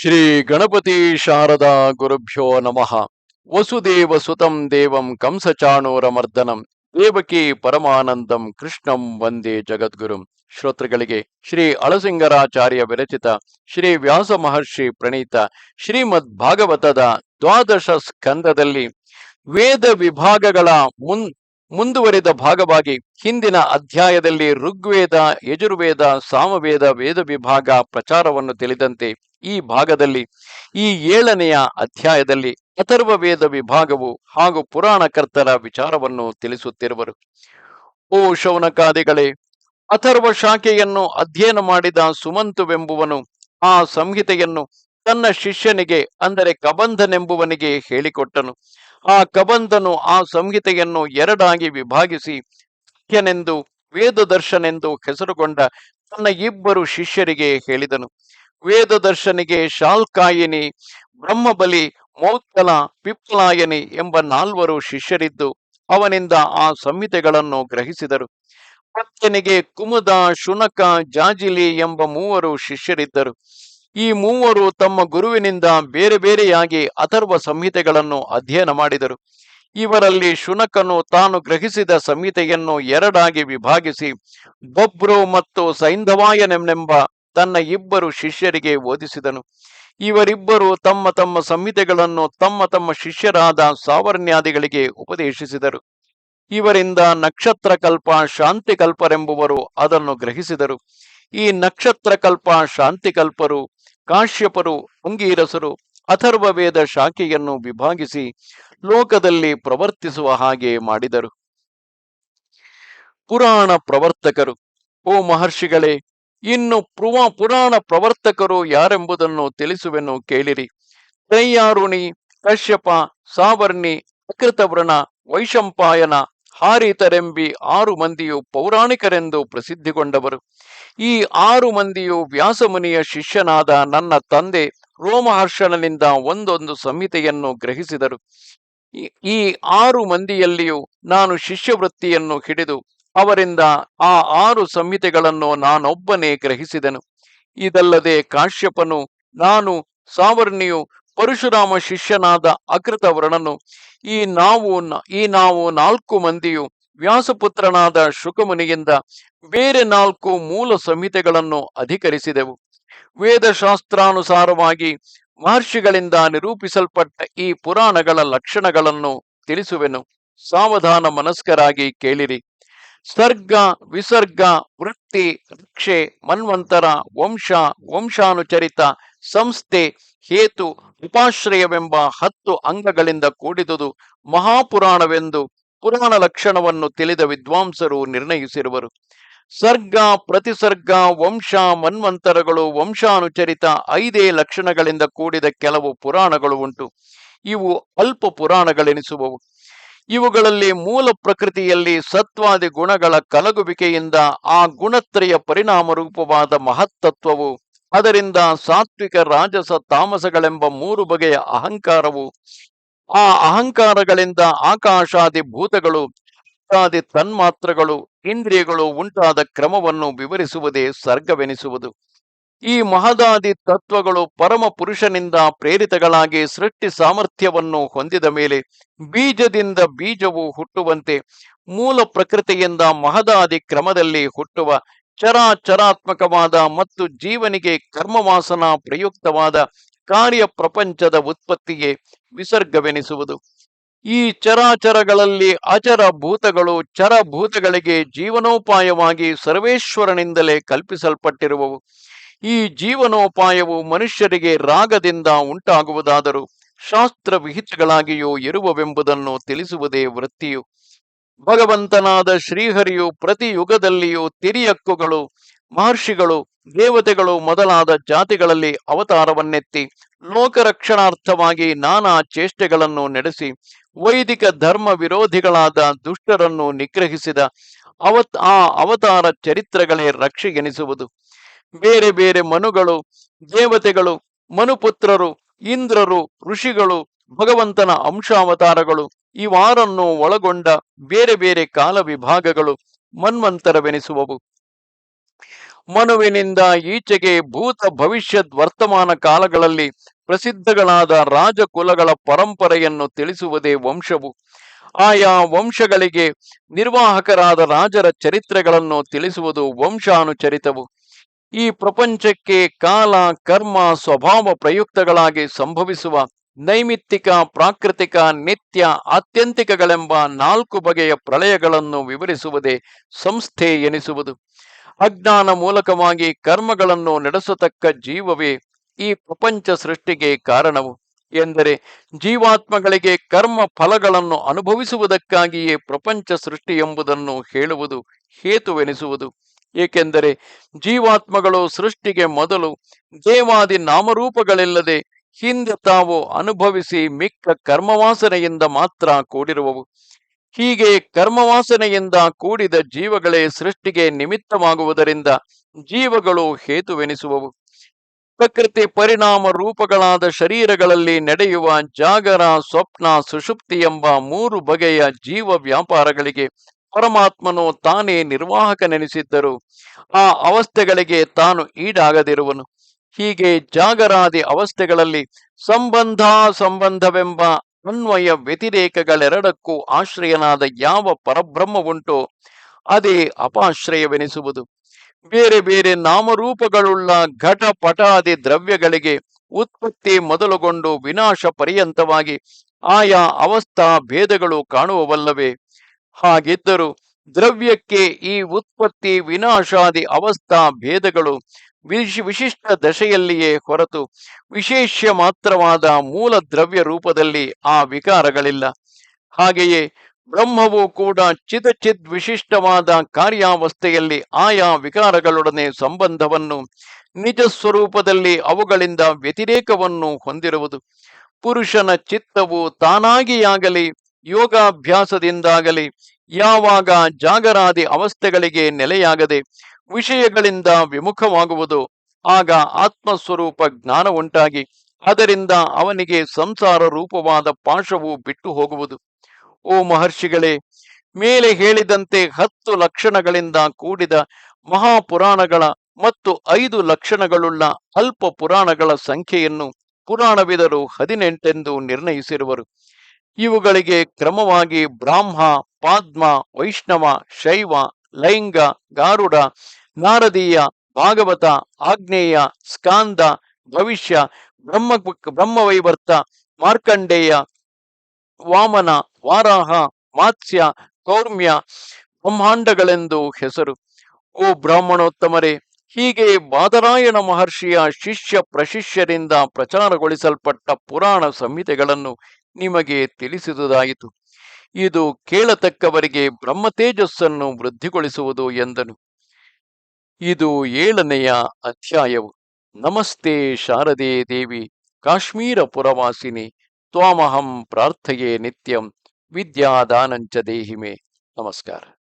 ಶ್ರೀ ಗಣಪತಿ ಶಾರದಾ ಗುರುಭ್ಯೋ ನಮಃ. ವಸುದೇವ ಸುತಂ ದೇವಂ ಕಂಸಚಾಣೂರಮರ್ದನಂ. ದೇವಕಿ ಪರಮಾನಂದಂ ಕೃಷ್ಣಂ ವಂದೇ ಜಗದ್ಗುರುಂ. ಶ್ರೋತೃಗಳಿಗೆ ಶ್ರೀ ಅಳಸಿಂಗರಾಚಾರ್ಯ ವಿರಚಿತ, ಶ್ರೀ ವ್ಯಾಸ ಮಹರ್ಷಿ ಪ್ರಣೀತ, ಶ್ರೀಮದ್ ಭಾಗವತದ ದ್ವಾದಶ ಸ್ಕಂದದಲ್ಲಿ ವೇದ ವಿಭಾಗಗಳ ಮುನ್, ಮುಂದುವರಿದ ಭಾಗವಾಗಿ ಹಿಂದಿನ ಅಧ್ಯಾಯದಲ್ಲಿ ಋಗ್ವೇದ, ಯಜುರ್ವೇದ, ಸಾಮವೇದ, ವೇದ ವಿಭಾಗ ಪ್ರಚಾರವನ್ನು ತಿಳಿದಂತೆ ಈ ಭಾಗದಲ್ಲಿ, ಈ ಏಳನೆಯ ಅಧ್ಯಾಯದಲ್ಲಿ ಅಥರ್ವ ವೇದ ವಿಭಾಗವು ಹಾಗೂ ಪುರಾಣಕರ್ತರ ವಿಚಾರವನ್ನು ತಿಳಿಸುತ್ತಿರುವರು. ಓ ಶೌನಕಾದಿಗಳೇ, ಅಥರ್ವ ಶಾಖೆಯನ್ನು ಅಧ್ಯಯನ ಮಾಡಿದ ಸುಮಂತುವೆಂಬುವನು ಆ ಸಂಹಿತೆಯನ್ನು ತನ್ನ ಶಿಷ್ಯನಿಗೆ, ಅಂದರೆ ಕಬಂಧನೆಂಬುವನಿಗೆ ಹೇಳಿಕೊಟ್ಟನು. ಆ ಕಬಂಧನು ಆ ಸಂಹಿತೆಯನ್ನು ಎರಡಾಗಿ ವಿಭಾಗಿಸಿ ಮುಖ್ಯನೆಂದು ವೇದದರ್ಶನೆಂದು ಹೆಸರುಗೊಂಡ ತನ್ನ ಇಬ್ಬರು ಶಿಷ್ಯರಿಗೆ ಹೇಳಿದನು. ವೇದದರ್ಶನಿಗೆ ಶಾಲ್ಕಾಯಿನಿ, ಬ್ರಹ್ಮಬಲಿ ಮೌತ್ತಲ ಪಿಪ್ಪಲಾಯನಿ ಎಂಬ ನಾಲ್ವರು ಶಿಷ್ಯರಿದ್ದು ಅವನಿಂದ ಆ ಸಂಹಿತೆಗಳನ್ನು ಗ್ರಹಿಸಿದರು. ಭಕ್ತನಿಗೆ ಕುಮುದ, ಶುನಕ, ಜಾಜಿಲಿ ಎಂಬ ಮೂವರು ಶಿಷ್ಯರಿದ್ದರು. ಈ ಮೂವರು ತಮ್ಮ ಗುರುವಿನಿಂದ ಬೇರೆ ಬೇರೆಯಾಗಿ ಅಥರ್ವ ಸಂಹಿತೆಗಳನ್ನು ಅಧ್ಯಯನ ಮಾಡಿದರು. ಇವರಲ್ಲಿ ಶುನಕನು ತಾನು ಗ್ರಹಿಸಿದ ಸಂಹಿತೆಯನ್ನು ಎರಡಾಗಿ ವಿಭಾಗಿಸಿ ಬೊಬ್ರು ಮತ್ತು ಸೈಂಧವಾಯನೆಂಬ ತನ್ನ ಇಬ್ಬರು ಶಿಷ್ಯರಿಗೆ ಓದಿಸಿದನು. ಇವರಿಬ್ಬರು ತಮ್ಮ ತಮ್ಮ ಸಂಹಿತೆಗಳನ್ನು ತಮ್ಮ ತಮ್ಮ ಶಿಷ್ಯರಾದ ಸಾವರ್ಣ್ಯಾದಿಗಳಿಗೆ ಉಪದೇಶಿಸಿದರು. ಇವರಿಂದ ನಕ್ಷತ್ರ ಕಲ್ಪ ಶಾಂತಿ ಕಲ್ಪರೆಂಬುವರು ಅದನ್ನು ಗ್ರಹಿಸಿದರು. ಈ ನಕ್ಷತ್ರ ಕಲ್ಪ ಶಾಂತಿ ಕಲ್ಪರು ಕಾಶ್ಯಪರು ಅಂಗೀರಸರು ಅಥರ್ವವೇದ ಶಾಖೆಯನ್ನು ವಿಭಾಗಿಸಿ ಲೋಕದಲ್ಲಿ ಪ್ರವರ್ತಿಸುವ ಹಾಗೆ ಮಾಡಿದರು. ಪುರಾಣ ಪ್ರವರ್ತಕರು, ಓ ಮಹರ್ಷಿಗಳೇ ಇನ್ನು ಪುವ ಪುರಾಣ ಪ್ರವರ್ತಕರು ಯಾರೆಂಬುದನ್ನು ತಿಳಿಸುವೆನ್ನು ಕೇಳಿರಿ. ತ್ರೈಯಾರುಣಿ, ಕಶ್ಯಪ, ಸಾವರ್ಣಿ ಅಕೃತವ್ರಣ ವೈಶಂಪಾಯನ, ಹಾರಿತರೆಂಬಿ ಆರು ಮಂದಿಯು ಪೌರಾಣಿಕರೆಂದು ಪ್ರಸಿದ್ಧಿಗೊಂಡವರು. ಈ ಆರು ಮಂದಿಯು ವ್ಯಾಸಮುನಿಯ ಶಿಷ್ಯನಾದ ನನ್ನ ತಂದೆ ರೋಮಹರ್ಷಣನಿಂದ ಒಂದೊಂದು ಸಂಹಿತೆಯನ್ನು ಗ್ರಹಿಸಿದರು. ಈ- ಈ ಆರು ಮಂದಿಯಲ್ಲಿಯೂ ನಾನು ಶಿಷ್ಯವೃತ್ತಿಯನ್ನು ಹಿಡಿದು ಅವರಿಂದ ಆ ಆರು ಸಂಹಿತೆಗಳನ್ನು ನಾನೊಬ್ಬನೇ ಗ್ರಹಿಸಿದನು. ಇದಲ್ಲದೆ ಕಾಶ್ಯಪನು, ನಾನು, ಸಾವರ್ಣಿಯು, ಪರಶುರಾಮ ಶಿಷ್ಯನಾದ ಅಕೃತವರ್ಣನು, ಈ ನಾವು ಈ ನಾವು ನಾಲ್ಕು ಮಂದಿಯು ವ್ಯಾಸಪುತ್ರನಾದ ಶುಕಮುನಿಯಿಂದ ಬೇರೆ ನಾಲ್ಕು ಮೂಲ ಸಂಹಿತೆಗಳನ್ನು ಅಧಿಕರಿಸಿದೆವು. ವೇದಶಾಸ್ತ್ರಾನುಸಾರವಾಗಿ ಮಹರ್ಷಿಗಳಿಂದ ನಿರೂಪಿಸಲ್ಪಟ್ಟ ಈ ಪುರಾಣಗಳ ಲಕ್ಷಣಗಳನ್ನು ತಿಳಿಸುವೆನು. ಸಾವಧಾನ ಮನಸ್ಕರಾಗಿ ಕೇಳಿರಿ. ಸರ್ಗ, ವಿಸರ್ಗ, ವೃತ್ತಿ, ರಕ್ಷೆ, ಮನ್ವಂತರ, ವಂಶ, ವಂಶಾನುಚರಿತ, ಸಂಸ್ಥೆ, ಹೇತು, ಉಪಾಶ್ರಯವೆಂಬ ಹತ್ತು ಅಂಗಗಳಿಂದ ಕೂಡಿದುದು ಮಹಾಪುರಾಣವೆಂದು ಪುರಾಣ ಲಕ್ಷಣವನ್ನು ತಿಳಿದ ವಿದ್ವಾಂಸರು ನಿರ್ಣಯಿಸಿರುವರು. ಸರ್ಗ, ಪ್ರತಿಸರ್ಗ, ವಂಶ, ಮನ್ವಂತರಗಳು, ವಂಶಾನುಚರಿತ ಐದೇ ಲಕ್ಷಣಗಳಿಂದ ಕೂಡಿದ ಕೆಲವು ಪುರಾಣಗಳು ಉಂಟು. ಇವು ಅಲ್ಪ ಪುರಾಣಗಳೆನಿಸುವವು. ಇವುಗಳಲ್ಲಿ ಮೂಲ ಪ್ರಕೃತಿಯಲ್ಲಿ ಸತ್ವಾದಿ ಗುಣಗಳ ಕಲಗುವಿಕೆಯಿಂದ ಆ ಗುಣತ್ರಯ ಪರಿಣಾಮ ರೂಪವಾದ ಮಹತ್ತತ್ವವು, ಅದರಿಂದ ಸಾತ್ವಿಕ ರಾಜಸ ತಾಮಸಗಳೆಂಬ ಮೂರು ಬಗೆಯ ಅಹಂಕಾರವು, ಆ ಅಹಂಕಾರಗಳಿಂದ ಆಕಾಶಾದಿ ಭೂತಗಳು ಆದಿ ತನ್ಮಾತ್ರಗಳು, ಇಂದ್ರಿಯಗಳು ಉಂಟಾದ ಕ್ರಮವನ್ನು ವಿವರಿಸುವುದೇ ಸರ್ಗವೆನಿಸುವುದು. ಈ ಮಹದಾದಿ ತತ್ವಗಳು ಪರಮ ಪುರುಷನಿಂದ ಪ್ರೇರಿತಗಳಾಗಿ ಸೃಷ್ಟಿ ಸಾಮರ್ಥ್ಯವನ್ನು ಹೊಂದಿದ ಮೇಲೆ ಬೀಜದಿಂದ ಬೀಜವು ಹುಟ್ಟುವಂತೆ ಮೂಲ ಪ್ರಕೃತಿಯಿಂದ ಮಹದಾದಿ ಕ್ರಮದಲ್ಲಿ ಹುಟ್ಟುವ ಚರಾಚರಾತ್ಮಕವಾದ ಮತ್ತು ಜೀವನಿಗೆ ಕರ್ಮವಾಸನ ಪ್ರಯುಕ್ತವಾದ ಕಾರ್ಯ ಪ್ರಪಂಚದ ಉತ್ಪತ್ತಿಗೆ ವಿಸರ್ಗವೆನಿಸುವುದು. ಈ ಚರಾಚರಗಳಲ್ಲಿ ಅಚರ ಭೂತಗಳು ಚರಭೂತಗಳಿಗೆ ಜೀವನೋಪಾಯವಾಗಿ ಸರ್ವೇಶ್ವರನಿಂದಲೇ ಕಲ್ಪಿಸಲ್ಪಟ್ಟಿರುವವು. ಈ ಜೀವನೋಪಾಯವು ಮನುಷ್ಯರಿಗೆ ರಾಗದಿಂದ ಉಂಟಾಗುವುದಾದರೂ ಶಾಸ್ತ್ರ ವಿಹಿತಗಳಾಗಿಯೂ ಇರುವವೆಂಬುದನ್ನು ತಿಳಿಸುವುದೇ ವೃತ್ತಿಯು. ಭಗವಂತನಾದ ಶ್ರೀಹರಿಯು ಪ್ರತಿ ಯುಗದಲ್ಲಿಯೂ ತಿರಿಯಕ್ಕುಗಳು, ಮಹರ್ಷಿಗಳು, ದೇವತೆಗಳು ಮೊದಲಾದ ಜಾತಿಗಳಲ್ಲಿ ಅವತಾರವನ್ನೆತ್ತಿ ಲೋಕರಕ್ಷಣಾರ್ಥವಾಗಿ ನಾನಾ ಚೇಷ್ಟೆಗಳನ್ನು ನಡೆಸಿ ವೈದಿಕ ಧರ್ಮ ವಿರೋಧಿಗಳಾದ ದುಷ್ಟರನ್ನು ನಿಗ್ರಹಿಸಿದ ಅವತ್, ಆ ಅವತಾರ ಚರಿತ್ರೆಗಳೇ ರಕ್ಷೆಗೆನಿಸುವುದು. ಬೇರೆ ಬೇರೆ ಮನುಗಳು, ದೇವತೆಗಳು, ಮನುಪುತ್ರರು, ಇಂದ್ರರು, ಋಷಿಗಳು, ಭಗವಂತನ ಅಂಶಾವತಾರಗಳು ಇವಾರನ್ನು ಒಳಗೊಂಡ ಬೇರೆ ಬೇರೆ ಕಾಲ ವಿಭಾಗಗಳು ಮನ್ವಂತರವೆನಿಸುವವು. ಮನುವಿನಿಂದ ಈಚೆಗೆ ಭೂತ ಭವಿಷ್ಯದ್ ವರ್ತಮಾನ ಕಾಲಗಳಲ್ಲಿ ಪ್ರಸಿದ್ಧಗಳಾದ ರಾಜಕುಲಗಳ ಪರಂಪರೆಯನ್ನು ತಿಳಿಸುವುದೇ ವಂಶವು. ಆಯಾ ವಂಶಗಳಿಗೆ ನಿರ್ವಾಹಕರಾದ ರಾಜರ ಚರಿತ್ರೆಗಳನ್ನು ತಿಳಿಸುವುದು ವಂಶಾನುಚರಿತವು. ಈ ಪ್ರಪಂಚಕ್ಕೆ ಕಾಲ, ಕರ್ಮ, ಸ್ವಭಾವ ಪ್ರಯುಕ್ತಗಳಾಗಿ ಸಂಭವಿಸುವ ನೈಮಿತ್ತಿಕ, ಪ್ರಾಕೃತಿಕ, ನಿತ್ಯ, ಆತ್ಯಂತಿಕಗಳೆಂಬ ನಾಲ್ಕು ಬಗೆಯ ಪ್ರಳಯಗಳನ್ನು ವಿವರಿಸುವುದೇ ಸಂಸ್ಥೆ ಎನಿಸುವುದು. ಅಜ್ಞಾನ ಮೂಲಕವಾಗಿ ಕರ್ಮಗಳನ್ನು ನಡೆಸತಕ್ಕ ಜೀವವೇ ಈ ಪ್ರಪಂಚ ಸೃಷ್ಟಿಗೆ ಕಾರಣವು. ಎಂದರೆ ಜೀವಾತ್ಮಗಳಿಗೆ ಕರ್ಮ ಫಲಗಳನ್ನು ಅನುಭವಿಸುವುದಕ್ಕಾಗಿಯೇ ಪ್ರಪಂಚ ಸೃಷ್ಟಿ ಎಂಬುದನ್ನು ಹೇಳುವುದು ಹೇತುವೆನಿಸುವುದು. ಏಕೆಂದರೆ ಜೀವಾತ್ಮಗಳು ಸೃಷ್ಟಿಗೆ ಮೊದಲು ದೇವಾದಿ ನಾಮರೂಪಗಳಿಲ್ಲದೆ ಹಿಂದೆ ತಾವು ಅನುಭವಿಸಿ ಮಿಕ್ಕ ಕರ್ಮವಾಸನೆಯಿಂದ ಮಾತ್ರ ಕೂಡಿರುವವು. ಹೀಗೆ ಕರ್ಮವಾಸನೆಯಿಂದ ಕೂಡಿದ ಜೀವಗಳೇ ಸೃಷ್ಟಿಗೆ ನಿಮಿತ್ತವಾಗುವುದರಿಂದ ಜೀವಗಳು ಹೇತುವೆನಿಸುವವು. ಪ್ರಕೃತಿ ಪರಿಣಾಮ ರೂಪಗಳಾದ ಶರೀರಗಳಲ್ಲಿ ನಡೆಯುವ ಜಾಗರ ಸ್ವಪ್ನ ಸುಷುಪ್ತಿ ಎಂಬ ಮೂರು ಬಗೆಯ ಜೀವ ವ್ಯಾಪಾರಗಳಿಗೆ ಪರಮಾತ್ಮನು ತಾನೇ ನಿರ್ವಾಹಕನೆನಿಸಿದ್ದರು. ಆ ಅವಸ್ಥೆಗಳಿಗೆ ತಾನು ಈಡಾಗದಿರುವನು. ಹೀಗೆ ಜಾಗರಾದಿ ಅವಸ್ಥೆಗಳಲ್ಲಿ ಸಂಬಂಧ ಸಂಬಂಧವೆಂಬ ಅನ್ವಯ ವ್ಯತಿರೇಕಗಳೆರಡಕ್ಕೂ ಆಶ್ರಯನಾದ ಯಾವ ಪರಬ್ರಹ್ಮವುಂಟೋ, ಅದೇ ಅಪಾಶ್ರಯವೆನಿಸುವುದು. ಬೇರೆ ಬೇರೆ ನಾಮರೂಪಗಳುಳ್ಳ ಘಟ ಪಟಾದಿ ದ್ರವ್ಯಗಳಿಗೆ ಉತ್ಪತ್ತಿ ಮೊದಲುಗೊಂಡು ವಿನಾಶ ಪರ್ಯಂತವಾಗಿ ಆಯಾ ಅವಸ್ಥಾ ಭೇದಗಳು ಕಾಣುವವಲ್ಲವೇ? ಹಾಗಿದ್ದರೂ ದ್ರವ್ಯಕ್ಕೆ ಈ ಉತ್ಪತ್ತಿ ವಿನಾಶಾದಿ ಅವಸ್ಥಾ ಭೇದಗಳು ವಿಶ್ ವಿಶಿಷ್ಟ ದಶೆಯಲ್ಲಿಯೇ ಹೊರತು ವಿಶೇಷ ಮಾತ್ರವಾದ ಮೂಲ ದ್ರವ್ಯ ರೂಪದಲ್ಲಿ ಆ ವಿಕಾರಗಳಿಲ್ಲ. ಹಾಗೆಯೇ ಬ್ರಹ್ಮವು ಕೂಡ ಚಿದಚಿದ್ ವಿಶಿಷ್ಟವಾದ ಕಾರ್ಯಾವಸ್ಥೆಯಲ್ಲಿ ಆಯಾ ವಿಕಾರಗಳೊಡನೆ ಸಂಬಂಧವನ್ನು ನಿಜ ಸ್ವರೂಪದಲ್ಲಿ ಅವುಗಳಿಂದ ವ್ಯತಿರೇಕವನ್ನು ಹೊಂದಿರುವುದು. ಪುರುಷನ ಚಿತ್ತವು ತಾನಾಗಿಯಾಗಲಿ ಯೋಗಾಭ್ಯಾಸದಿಂದಾಗಲಿ ಯಾವಾಗ ಜಾಗರಾದಿ ಅವಸ್ಥೆಗಳಿಗೆ ನೆಲೆಯಾಗದೆ ವಿಷಯಗಳಿಂದ ವಿಮುಖವಾಗುವುದು, ಆಗ ಆತ್ಮಸ್ವರೂಪ ಜ್ಞಾನ ಉಂಟಾಗಿ ಅದರಿಂದ ಅವನಿಗೆ ಸಂಸಾರ ರೂಪವಾದ ಪಾಶವು ಬಿಟ್ಟು ಹೋಗುವುದು. ಓ ಮಹರ್ಷಿಗಳೇ, ಮೇಲೆ ಹೇಳಿದಂತೆ ಹತ್ತು ಲಕ್ಷಣಗಳಿಂದ ಕೂಡಿದ ಮಹಾಪುರಾಣಗಳ ಮತ್ತು ಐದು ಲಕ್ಷಣಗಳುಳ್ಳ ಅಲ್ಪ ಪುರಾಣಗಳ ಸಂಖ್ಯೆಯನ್ನು ಪುರಾಣವಿದರು ಹದಿನೆಂಟೆಂದು ನಿರ್ಣಯಿಸಿರುವರು. ಇವುಗಳಿಗೆ ಕ್ರಮವಾಗಿ ಬ್ರಾಹ್ಮ, ಪಾದ್ಮ, ವೈಷ್ಣವ, ಶೈವ, ಲೈಂಗ, ಗಾರುಡ, ನಾರದೀಯ, ಭಾಗವತ, ಆಗ್ನೇಯ, ಸ್ಕಾಂದ, ಭವಿಷ್ಯ, ಬ್ರಹ್ಮ, ಬ್ರಹ್ಮವೈವರ್ತ, ಮಾರ್ಕಂಡೇಯ, ವಾಮನ, ವಾರಾಹ, ಮಾತ್ಸ್ಯ, ಕೌರ್ಮ್ಯ, ಬ್ರಹ್ಮಾಂಡಗಳೆಂದು ಹೆಸರು. ಓ ಬ್ರಾಹ್ಮಣೋತ್ತಮರೇ, ಹೀಗೆ ಬಾದರಾಯಣ ಮಹರ್ಷಿಯ ಶಿಷ್ಯ ಪ್ರಶಿಷ್ಯರಿಂದ ಪ್ರಚಾರಗೊಳಿಸಲ್ಪಟ್ಟ ಪುರಾಣ ಸಂಹಿತೆಗಳನ್ನು ನಿಮಗೆ ತಿಳಿಸಿದುದಾಯಿತು. ಇದು ಕೇಳತಕ್ಕವರಿಗೆ ಬ್ರಹ್ಮ ತೇಜಸ್ಸನ್ನು ವೃದ್ಧಿಗೊಳಿಸುವುದು ಎಂದನು. ಇದು ಏಳನೆಯ ಅಧ್ಯಾಯವು. ನಮಸ್ತೆ ಶಾರದೆ ದೇವಿ, ಕಾಶ್ಮೀರ ಪುರವಾಸಿನಿ, ತ್ವಾಮಹಂ ಪ್ರಾರ್ಥಯೇ ನಿತ್ಯಂ, ವಿದ್ಯಾದಾನಂಚ ದೇಹಿಮೆ. ನಮಸ್ಕಾರ.